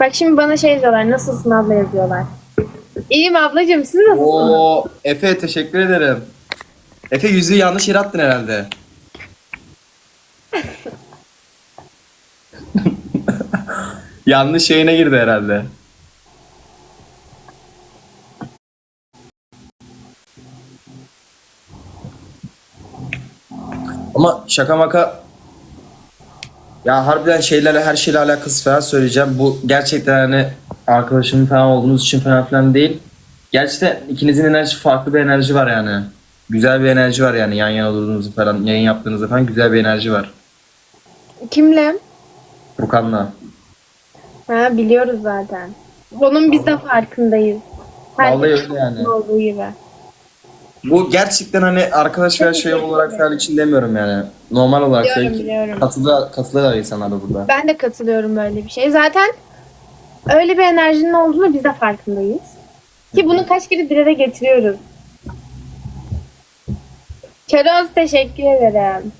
Bak şimdi bana şey diyorlar. Nasılsın abla yazıyorlar. İyiyim ablacığım siz nasılsınız? Oo Efe teşekkür ederim. Efe yüzüğü yanlış yere attın herhalde. yanlış yayına girdi herhalde. Ama şaka maka ya harbiden şeylerle her şeyle alakası falan söyleyeceğim. Bu gerçekten hani arkadaşım falan olduğunuz için falan filan değil. Gerçekten ikinizin enerji farklı bir enerji var yani. Güzel bir enerji var yani yan yana durduğunuzda falan yayın yaptığınızda falan güzel bir enerji var. Kimle? Furkan'la. Ha biliyoruz zaten. Onun biz de farkındayız. Vallahi öyle yani. olduğu gibi. Bu gerçekten hani arkadaş veya şey olarak falan için demiyorum yani. Normal olarak Biliyorum, söyleyeyim. biliyorum. Katılı, katılıyorlar insanlar da burada. Ben de katılıyorum böyle bir şey. Zaten öyle bir enerjinin olduğunu biz de farkındayız. Ki bunu kaç kere dile de getiriyoruz. Keroz teşekkür ederim.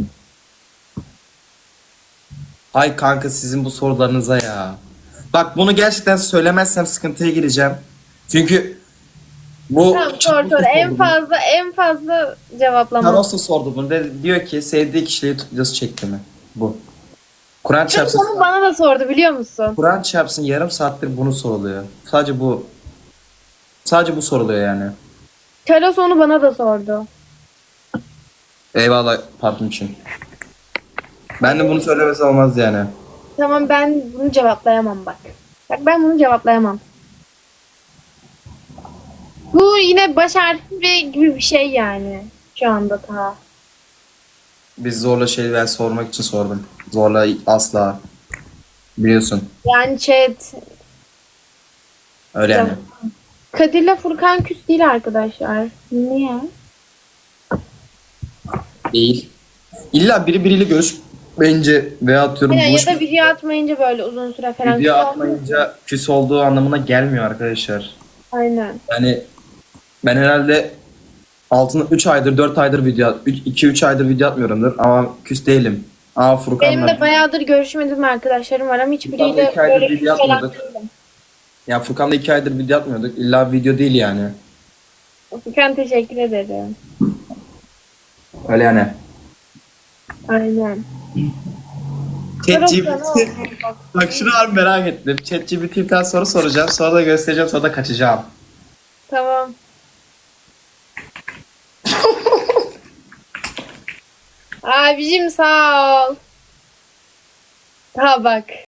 Ay kanka sizin bu sorularınıza ya. Bak bunu gerçekten söylemezsem sıkıntıya gireceğim. Çünkü bu Tamam sor sor. En fazla en fazla cevaplama. Thanos da sordu bunu. Dedi, diyor ki sevdiği YouTube videosu çekti mi? Bu. Kur'an Çünkü çarpsın. onu bana da sordu biliyor musun? Kur'an çarpsın yarım saattir bunu soruluyor. Sadece bu. Sadece bu soruluyor yani. Keroz onu bana da sordu. Eyvallah parfüm için. Ben de bunu söylemesi olmaz yani. Tamam ben bunu cevaplayamam bak. Bak ben bunu cevaplayamam. Bu yine baş harfi gibi bir şey yani. Şu anda ta. Biz zorla şey ben sormak için sordum. Zorla asla. Biliyorsun. Yani chat. Öyle yani. Kadir'le Furkan küs değil arkadaşlar. Niye? Değil. İlla biri biriyle görüşmeyince veya atıyorum ya buluşma- da video atmayınca böyle uzun süre falan video atmayınca küs olduğu anlamına gelmiyor arkadaşlar. Aynen. Yani ben herhalde altında 3 aydır 4 aydır video 2-3 aydır video atmıyorumdur ama küs değilim. Benim Furkan'la de bayağıdır görüşmediğim arkadaşlarım var ama hiçbiriyle böyle video falan atmadık. ya Furkan'la 2 aydır video atmıyorduk. İlla video değil yani. Furkan teşekkür ederim. Öyle yani. Aynen. ChatGPT Bak şunu harbi merak ettim. ChatGPT bir tane soru soracağım. Sonra da göstereceğim. Sonra da kaçacağım. Tamam. Abicim sağ ol. Ha bak.